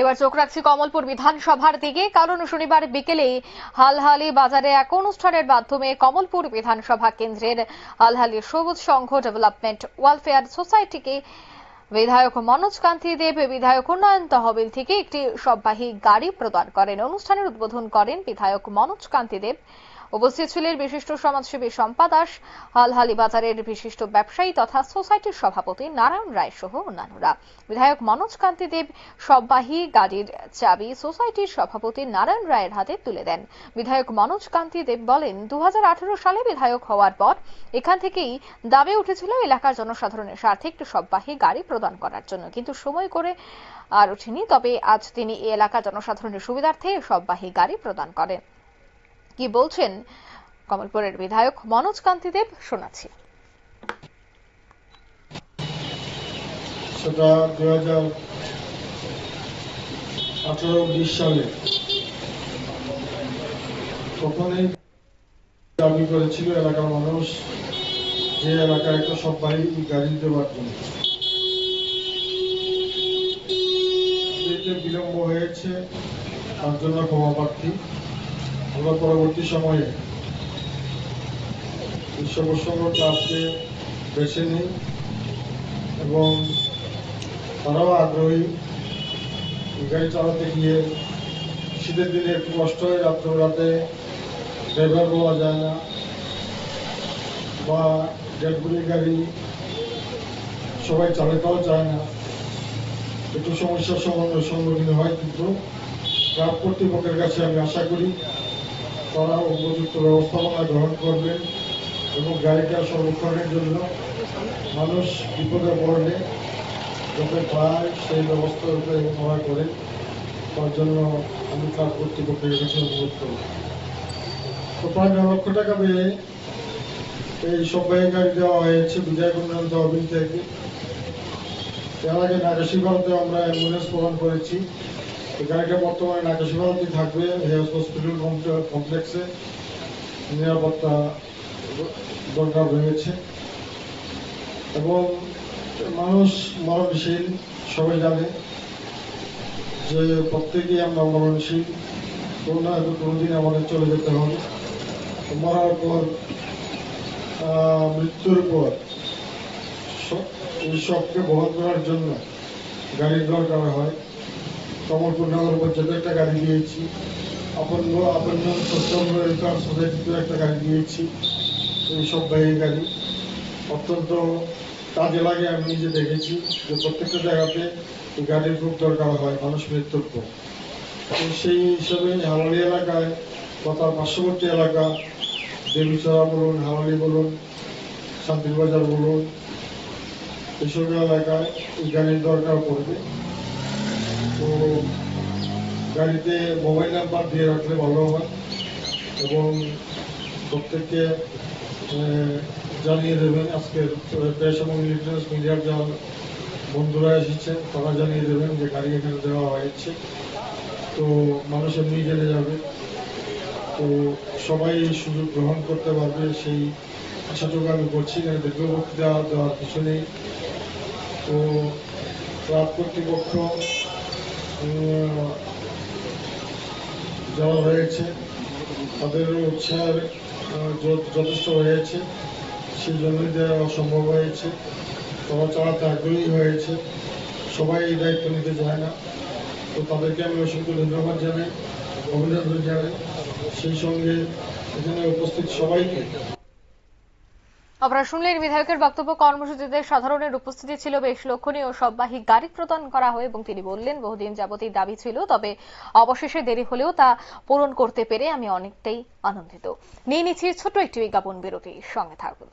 এবার চোখ রাখছি কমলপুর বিধানসভার দিকে। কারণ শনিবার বিকেলে হালহালি বাজারে এক অনুষ্ঠানের মাধ্যমে কমলপুর বিধানসভা কেন্দ্রের হালহালি সবুজ সংঘ ডেভেলপমেন্ট ওয়েলফেয়ার সোসাইটিকে বিধায়ক মনোজ কান্তি দেব, বিধায়ক উন্নয়ন তহবিল থেকে একটি সববাহী গাড়ি প্রদান করেন। অনুষ্ঠানের উদ্বোধন করেন বিধায়ক মনোজ কান্তি দেব। উপস্থিত ছিলেন বিশিষ্ট সমাজসেবী শম্পা দাস, হালহালি বাজারের বিশিষ্ট ব্যবসায়ী তথা সোসাইটির সভাপতি নারায়ণ রায় সহ অন্যান্যরা। বিধায়ক মনোজ কান্তি দেব সববাহী গাড়ির চাবি সোসাইটির সভাপতি নারায়ণ রায়ের হাতে তুলে দেন। বিধায়ক মনোজ কান্তি দেব বলেন দু হাজার আঠারো সালে বিধায়ক হওয়ার পর এখান থেকেই দাবি উঠেছিল এলাকার জনসাধারণের স্বার্থে একটি সববাহী গাড়ি প্রদান করার জন্য। কিন্তু সময় করে আর ওঠেনি, তবে আজ তিনি এই এলাকার জনসাধারণের সুবিধার্থে সববাহী গাড়ি প্রদান করেন। কি বলছেন কমলপুরের বিধায়ক মনোজ কান্তি দেব শোনাচ্ছি। সেটা দু হাজার আঠারো বিশ সালে তখনই দাবি করেছিল এলাকার মানুষ যে এলাকায় একটা সববাহী গাড়ি দেওয়ার জন্য। বিলম্ব হয়েছে, তার জন্য ক্ষমা প্রার্থী। আমরা পরবর্তী সময়ে বিশ্বপ্রসঙ্গ বেছে নিই এবং তারাও আগ্রহী গাড়ি চালাতে গিয়ে শীতের দিনে একটু কষ্ট হয় রাত্র রাতে ড্রাইভার পাওয়া যায় না, বা ডেডগুলি গাড়ি সবাই চালাতেও চায় না। একটু সমস্যার সম- সম্মুখীন হয় কিন্তু ক্লাব কর্তৃপক্ষের কাছে আমি আশা করি তারা উপযুক্ত ব্যবস্থাপনা গ্রহণ করবেন এবং গাড়িটা সংরক্ষণের জন্য মানুষ বিপদে পড়লে যাতে পায় সেই ব্যবস্থা যাতে করেন, তার জন্য আমি ক্লাব কর্তৃপক্ষের কাছে অনুরোধ করব। তো প্রায় লক্ষ টাকা পেয়ে এই সবাই গাড়ি দেওয়া হয়েছে বিজয় উন্নয়ন তহবিল থেকে। এর আগে নাকাশি ভারতে আমরা অ্যাম্বুলেন্স প্রদান করেছি। এই গাড়িটা বর্তমানে নাকাশি ভারতে থাকবে হেলথ হসপিটাল কমপ্লেক্সে নিরাপত্তা দরকার রয়েছে। এবং মানুষ মরণশীল, সবাই জানে যে প্রত্যেকেই আমরা মরণশীল। কোনো না কোনোদিন আমাদের চলে যেতে হবে। মরার পর মৃত্যুর পর এই সবকে বহন করার জন্য গাড়ির দরকার হয়। কমলপুর নগর পঞ্চায়েতে একটা গাড়ি দিয়েছি। আপন্ন আপন্ন সচ্ছল ওয়েলফেয়ার সোসাইটিতেও একটা গাড়ি দিয়েছি। এই সব বাহী গাড়ি। অত্যন্ত কাজে লাগে, আমি নিজে দেখেছি যে প্রত্যেকটা জায়গাতে গাড়ির খুব দরকার হয় মানুষ মৃত্যুর তো সেই হিসাবে হাওড়ি এলাকায় বা তার পার্শ্ববর্তী এলাকা দেবীচড়া বলুন হাওড়ি বলুন শান্তিরবাজার বলুন, এসব এলাকায় গাড়ির দরকার পড়বে। তো গাড়িতে মোবাইল নাম্বার দিয়ে রাখলে ভালো হয় এবং প্রত্যেককে জানিয়ে দেবেন আজকে প্রেস এবং ইলেকট্রনিক্স মিডিয়ার যা বন্ধুরা এসেছেন তারা জানিয়ে দেবেন যে গাড়ি এখানে দেওয়া হয়েছে। তো মানুষ এমনি জেনে যাবে। তো সবাই এই সুযোগ গ্রহণ করতে পারবে, সেই আশাটুকু আমি করছি না, দীর্ঘ বক্তৃতা দেওয়ার কিছু নেই। তো ক্লাব কর্তৃপক্ষ যারা রয়েছে তাদের উৎসাহের যথেষ্ট হয়েছে, সেই জন্যই দেওয়া অসম্ভব হয়েছে। তারা চালাতে আগ্রহী হয়েছে। সবাই এই দায়িত্ব নিতে চায় না। তো তাদেরকে আমি অসংখ্য ধন্যবাদ জানাই, অভিনন্দন জানাই। সেই সঙ্গে এখানে উপস্থিত সবাইকে আপনারা শুনলেন, বিধায়কের বক্তব্য কর্মসূচিতে সাধারণের উপস্থিতি ছিল বেশ লক্ষণীয়। সববাহী গাড়ি প্রদান করা হয় এবং তিনি বললেন, বহুদিন যাবতীয় দাবি ছিল, তবে অবশেষে দেরি হলেও তা পূরণ করতে পেরে আমি অনেকটাই আনন্দিত। নিয়ে নিচ্ছি ছোট একটি বিজ্ঞাপন বিরতি সঙ্গে থাকুন।